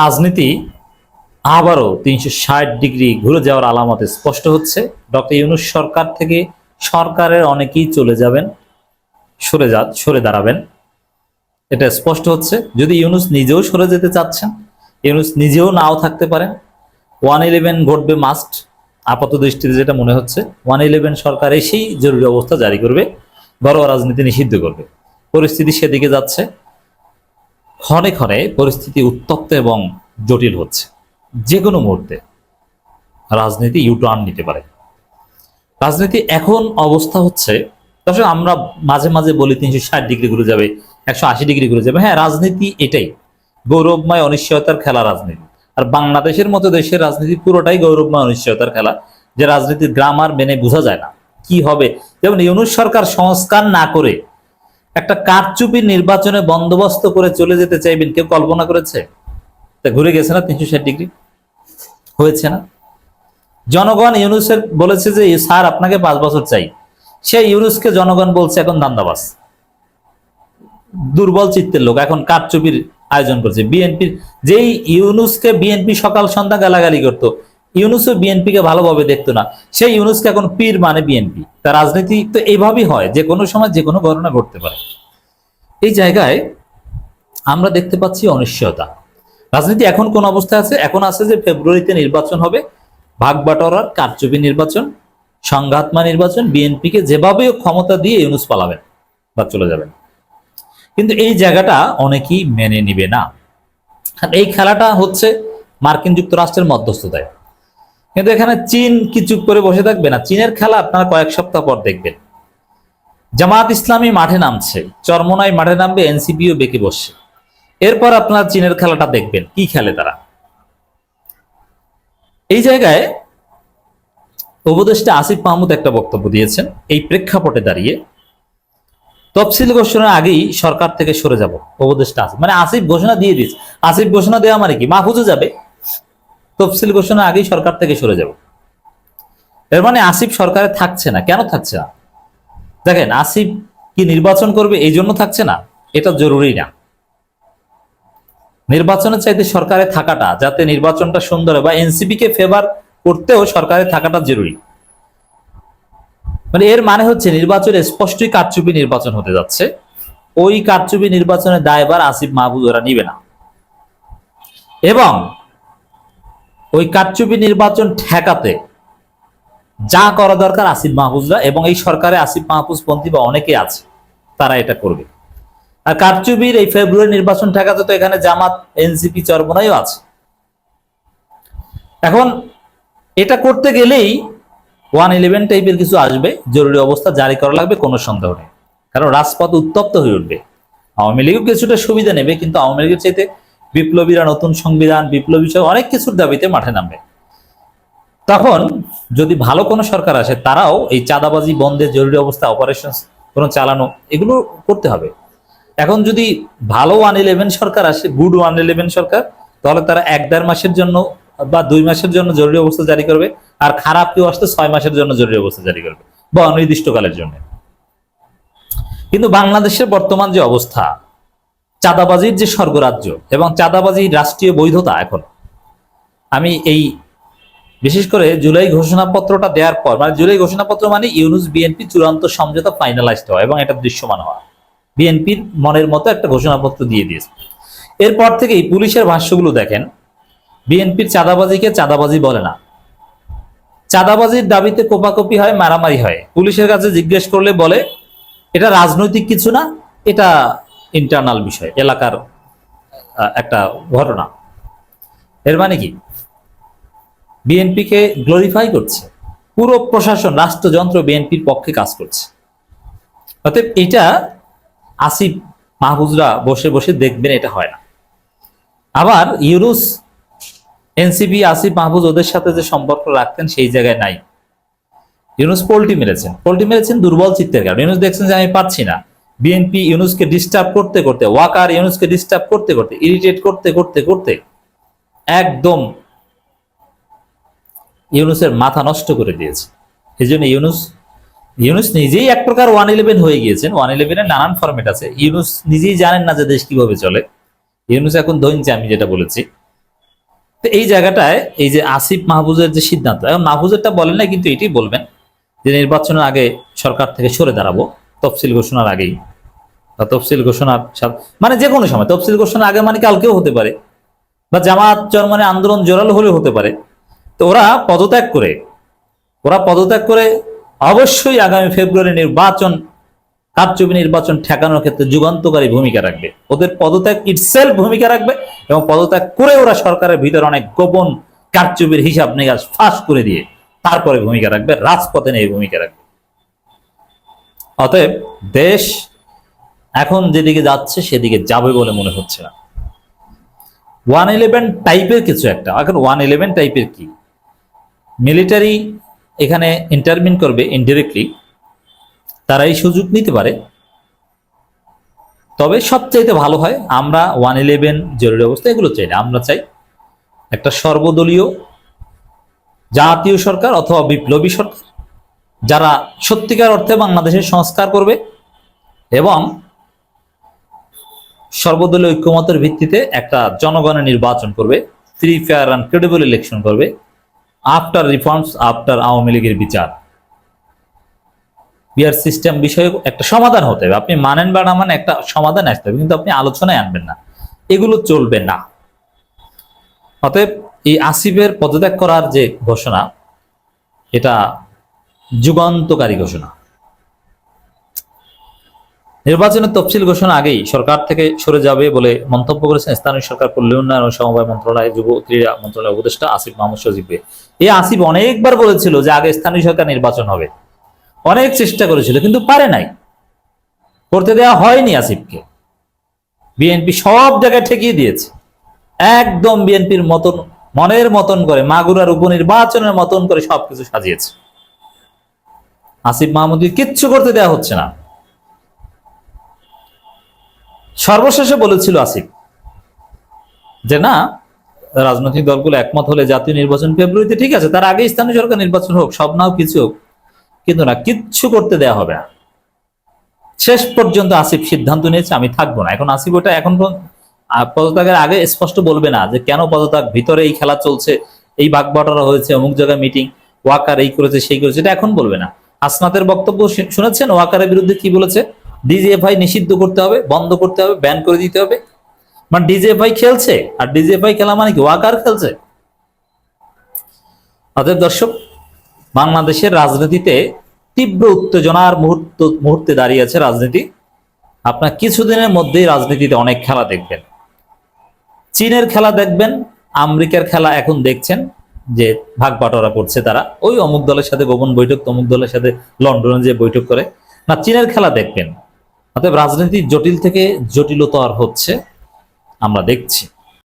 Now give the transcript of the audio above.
রাজনীতি আবারও তিনশো ষাট ডিগ্রি ঘুরে যাওয়ার আলামতে স্পষ্ট হচ্ছে। ডক্টর ইউনুস সরকার থেকে সরকারের অনেকেই চলে যাবেন, সরে যা, সরে দাঁড়াবেন। এটা স্পষ্ট হচ্ছে। যদি ইউনুস নিজেও সরে যেতে চাচ্ছেন, ইউনুস নিজেও নাও থাকতে পারেন। ওয়ান ইলেভেন ঘটবে মাস্ট। আপাত দৃষ্টিতে যেটা মনে হচ্ছে, ওয়ান ইলেভেন সরকার এসেই জরুরি অবস্থা জারি করবে, বড় রাজনীতি নিষিদ্ধ করবে। পরিস্থিতি সেদিকে যাচ্ছে। ক্ষণে ক্ষণে পরিস্থিতি উত্তপ্ত এবং জটিল হচ্ছে। যে কোনো মুহূর্তে রাজনীতি ইউটার্ন নিতে পারে। রাজনীতি এখন অবস্থা হচ্ছে, দর্শক, আমরা মাঝে মাঝে বলি তিনশো ষাট ডিগ্রি ঘুরে যাবে, একশো আশি ডিগ্রি ঘুরে যাবে। হ্যাঁ রাজনীতি এটাই। গৌরবময় অনিশ্চয়তার খেলা রাজনীতি। আর বাংলাদেশের মতো দেশের রাজনীতি পুরোটাই গৌরবময় অনিশ্চয়তার খেলা, যে রাজনীতির গ্রামার মেনে বোঝা যায় না। কি হবে? যেমন ইউনুস সরকার সংস্কার না করে একটা কারচুপি নির্বাচনে বন্দোবস্ত করে চলে যেতে চাইবেন কেউ কল্পনা করেছে? তা ঘুরে গেছে না তিনশো ষাট ডিগ্রি? হয়েছে না? জনগণ ইউনুসের বলেছে যে, স্যার, আপনাকে পাঁচ বছর চাই। সেই ইউনুসকে জনগণ বলছে, এখন দান্দাবাস দুর্বল চিত্তের লোক। এখন কারচুপির আয়োজন করছে। বিএনপির যেই ইউনুসকে বিএনপি সকাল সন্ধ্যা গালাগালি করতো ইউনুসও বিএনপিকে ভালোভাবে দেখতো না। সেই ইউনুসকে এখন পীর মানে বিএনপি। তার রাজনীতি তো এইভাবেই হয়, যে কোনো সময় যে কোনো ঘটনা ঘটতে পারে। এই জায়গায় আমরা দেখতে পাচ্ছি অনিশ্চয়তা। রাজনীতি এখন কোন অবস্থায় আছে? এখন আছে যে ফেব্রুয়ারিতে নির্বাচন হবে ভাগ বাটোয়ারার কারচুপি নির্বাচন, সংঘাতমা নির্বাচন, বিএনপিকে যেভাবে ক্ষমতা দিয়ে ইউনুস পালাবেন বা চলে যাবেন। কিন্তু এই জায়গাটা অনেকেই মেনে নিবে না। এই খেলাটা হচ্ছে মার্কিন যুক্তরাষ্ট্রের মধ্যস্থতায়। কিন্তু এখানে চীন কি চুপ করে বসে থাকবে না? চীনের খেলা আপনারা কয়েক সপ্তাহ পর দেখবেন। জামাত ইসলামী মাঠে নামছে। চরমনাই মাঠে নামবে, এনসিপিও বেঁকে বসছে। এরপর আপনারা চীনের খেলাটা দেখবেন। কি খেলে তারা? এই জায়গায় উপদেষ্টা আসিফ মাহমুদ একটা বক্তব্য দিয়েছেন। এই প্রেক্ষাপটে দাঁড়িয়ে তফসিল ঘোষণার আগেই সরকার থেকে সরে যাব। উপদেষ্টা আসিফ। মানে আসিফ ঘোষণা দিয়ে দিয়েছে। আসিফ ঘোষণা দেওয়া মানে কি? মাহফুজও যাবে। তফসিল ঘোষণা আগেই সরকার থেকে সরে যাব। এর মানে আসিফ সরকারে থাকছে না। কেন থাকছে না? দেখেন, আসিফ কি নির্বাচন করবে এই জন্য থাকছে না? এটা জরুরি না। নির্বাচনের চাইতে সরকারে থাকাটা, যাতে নির্বাচনটা সুন্দর হয় বা এনসিপি কে ফেভার করতেও সরকারে থাকাটা জরুরি। মানে এর মানে হচ্ছে নির্বাচনে স্পষ্টই কারচুপি নির্বাচন হতে যাচ্ছে। ওই কারচুপি নির্বাচনের দায়ভার আসিফ মাহবুব ওরা নিবে না। এবং ওই কারচুপি নির্বাচন ঠেকাতে যা করা দরকার আসিফ মাহফুজরা এবং এই সরকারে আসিফ মাহফুজ পন্থী বা অনেকে আছে, তারা এটা করবে। আর কারচুপির এই ফেব্রুয়ারি নির্বাচন ঠেকাতে তো এখানে জামাত, এনসিপি, চরমনাইও আছে। এখন এটা করতে গেলেই ওয়ান ইলেভেন টাইপের কিছু আসবে, জরুরি অবস্থা জারি করা লাগবে, কোনো সন্দেহ নেই। কারণ রাজপথ উত্তপ্ত হয়ে উঠবে। আওয়ামী লীগও কিছুটা সুবিধা নেবে, কিন্তু আওয়ামী লীগের চাইতে বিপ্লবীরা নতুন সংবিধান, বিপ্লবী সহ অনেক কিছুর দাবিতে মাঠে নামবে। তখন যদি ভালো কোনো সরকার আসে, তারাও এই চাঁদাবাজি বন্ধে জরুরি অবস্থা অপারেশন কোনো চালানো, এগুলো করতে হবে। এখন যদি ভালো ওয়ান ইলেভেন সরকার আসে গুড ওয়ান ইলেভেন সরকার, তাহলে তারা এক দেড় মাসের জন্য বা দুই মাসের জন্য জরুরি অবস্থা জারি করবে, আর খারাপ কেউ আসতে ছয় মাসের জন্য জরুরি অবস্থা জারি করবে, বা অনির্দিষ্টকালের জন্য। কিন্তু বাংলাদেশের বর্তমান যে অবস্থা চাঁদাবাজির যে স্বর্গরাজ্য এবং চাঁদাবাজির রাষ্ট্রীয় বৈধতা এখন। আমি এই বিশেষ করে জুলাই ঘোষণাপত্রটা দেওয়ার পর মানে জুলাই ঘোষণাপত্র মানে ইউনুস বিএনপি চূড়ান্ত সমঝোতা ফাইনালাইজড হওয়া এবং এটা দৃশ্যমান হওয়া। বিএনপির মনের মতো একটা ঘোষণাপত্র দিয়ে দিয়েছে। এরপর থেকেই পুলিশের ভাষ্যগুলো দেখেন। বিএনপির চাঁদাবাজিকে চাঁদাবাজি বলে না। চাঁদাবাজির দাবিতে কোপাকপি হয়, মারামারি হয়। পুলিশের কাছে জিজ্ঞেস করলে বলে, এটা রাজনৈতিক কিছু না, এটা ইন্টারনাল বিষয়, এলাকার একটা ঘটনা। এর মানে কি? বিএনপিকে গ্লোরিফাই করছে। পুরো প্রশাসন, রাষ্ট্রযন্ত্র বিএনপির পক্ষে কাজ করছে। অতএব এটা আসিফ মাহফুজরা বসে বসে দেখবেন এটা হয় না। আবার ইউরুস এনসিপি, আসিফ মাহফুজ ওদের সাথে যে সম্পর্ক রাখতেন সেই জায়গায় নাই। ইউনুস পোল্টি মেরেছেন। পোল্টি মেরেছেন দুর্বল চিত্তের কারণে। ইউনুস দেখছেন যে আমি পাচ্ছি না। বিএনপি ইউনুসকে ডিস্টার্ব করতে করতে ওয়াকার ইউনুসকে ডিস্টার্ব করতে করতে ইরিটেট করতে করতে করতে একদম ইউনুসের মাথা নষ্ট করে দিয়েছে। এই জন্য ইউনুস ইউনুস নিজেই এক প্রকার ওয়ান ইলেভেন হয়ে গিয়েছেন। ওয়ান ইলেভেনের নানান ফরম্যাট আছে। ইউনুস নিজেই জানেন না যে দেশ কীভাবে চলে। ইউনুস এখন ধৈর্য, আমি যেটা বলেছি। তো এই জায়গাটায় এই যে আসিফ মাহবুজের যে সিদ্ধান্ত, এখন মাহফুজেরটা বলেন না, কিন্তু এটি বলবেন যে নির্বাচনের আগে সরকার থেকে সরে দাঁড়াবো। তফসিল ঘোষণার আগেই। বা তফসিল ঘোষণার মানে যে কোনো সময়, তফসিল ঘোষণার আগে মানে কালকেও হতে পারে। বা জামাত চরমানে আন্দোলন জোরালো হলেও হতে পারে। তো ওরা পদত্যাগ করে, ওরা পদত্যাগ করে অবশ্যই আগামী ফেব্রুয়ারি নির্বাচন, কারচুপি নির্বাচন ঠেকানোর ক্ষেত্রে যুগান্তকারী ভূমিকা রাখবে। ওদের পদত্যাগ ইটসেলফ ভূমিকা রাখবে এবং পদত্যাগ করে ওরা সরকারের ভিতরে অনেক গোপন কারচুপির হিসাব নিকাশ ফাঁস করে দিয়ে তারপরে ভূমিকা রাখবে, রাজপথে নিয়ে ভূমিকা রাখবে। অতএব দেশ এখন যেদিকে যাচ্ছে সেদিকে যাবে বলে মনে হচ্ছে না। ওয়ান ইলেভেন টাইপের কিছু একটা। এখন ওয়ান ইলেভেন টাইপের কি? মিলিটারি এখানে ইন্টারমিন করবে ইনডিরেক্টলি তারা এই সুযোগ নিতে পারে। তবে সবচাইতে ভালো হয়, আমরা ওয়ান ইলেভেন জরুরি অবস্থা, এগুলো চাই না আমরা চাই একটা সর্বদলীয় জাতীয় সরকার অথবা বিপ্লবী সরকার। যারা সত্যিকার অর্থে বাংলাদেশের সংস্কার করবে এবং সর্বদলীয় ঐক্যমতের ভিত্তিতে একটা জনগণের নির্বাচন করবে free fair and credible election করবে আফটার রিফর্মস আফটার আওয়ামী লীগের বিচার। বিয়ার সিস্টেম বিষয়ে একটা সমাধান হতে হবে। আপনি মানেন বা না মানে একটা সমাধান আসতে হবে, কিন্তু আপনি আলোচনায় আনবেন না। এগুলো চলবে না। অতএব এই আসিফের পদত্যাগ করার যে ঘোষণা, এটা যুগান্তকারী ঘোষণা। নির্বাচনের তফসিল ঘোষণা আগেই সরকার থেকে সরে যাবে বলে মন্তব্য করেছেন স্থানীয় সরকার পল্লী উন্নয়ন ও সমবায় মন্ত্রণালয়, যুব ক্রীড়া মন্ত্রণালয় উপদেষ্টা আসিফ মাহমুদ সজিবে এই আসিফ অনেকবার বলেছিল যে আগে স্থানীয় সরকার নির্বাচন হবে। অনেক চেষ্টা করেছিল, কিন্তু পারে নাই। করতে দেওয়া হয়নি আসিফকে। বিএনপি সব জায়গায় ঠেকিয়ে দিয়েছে। একদম বিএনপির মতন, মনের মতন করে, মাগুরার উপনির্বাচনের মতন করে সবকিছু সাজিয়েছে। আসিফ মাহমুদকে কিচ্ছু করতে দেওয়া হচ্ছে না। সর্বশেষে বলেছিল আসিফ যে, না, রাজনৈতিক দলগুলো একমত হলে জাতীয় নির্বাচন ফেব্রুয়ারিতে ঠিক আছে, তার আগে স্থানীয় সরকার নির্বাচন হোক, সব নাও কিছু হোক, কিন্তু না, কিচ্ছু করতে দেয়া হবে না। শেষ পর্যন্ত আসিফ সিদ্ধান্ত নিয়েছে, আমি থাকব না। এখন আসিফ ওটা এখন পদত্যাগের আগে স্পষ্ট বলবে না যে, কেন পদত্যাগ? ভিতরে এই খেলা চলছে, এই বাগবাটরা হয়েছে, অমুক জায়গায় মিটিং ওয়াকার এই করেছে, সেই করেছে। এটা এখন বলবে না। আসনাতের বক্তব্য শুনেছেন? ওয়াকারের বিরুদ্ধে কি বলেছে? ডিজিএফআই নিষিদ্ধ করতে হবে, বন্ধ করতে হবে ব্যান করে দিতে হবে। মানে ডিজিএফআই খেলছে, আর ডিজিএফআই খেলা মানে কি? ওয়াকার খেলছে। অতএব দর্শক, বাংলাদেশের রাজনীতিতে তীব্র উত্তেজনার মুহূর্ত, মুহূর্তে দাঁড়িয়ে আছে রাজনীতি। আপনার কিছুদিনের মধ্যেই রাজনীতিতে অনেক খেলা দেখবেন। চীনের খেলা দেখবেন, আমেরিকার খেলা এখন দেখছেন। যে ভাগ বাটোয়ারা করছে তারা, ওই অমুক দলের সাথে গোপন বৈঠক, তমুক দলের সাথে লন্ডনে যে বৈঠক করে। না, চীনের খেলা দেখবেন, অতএব রাজনীতি জটিল থেকে জটিলতর হচ্ছে, আমরা দেখছি।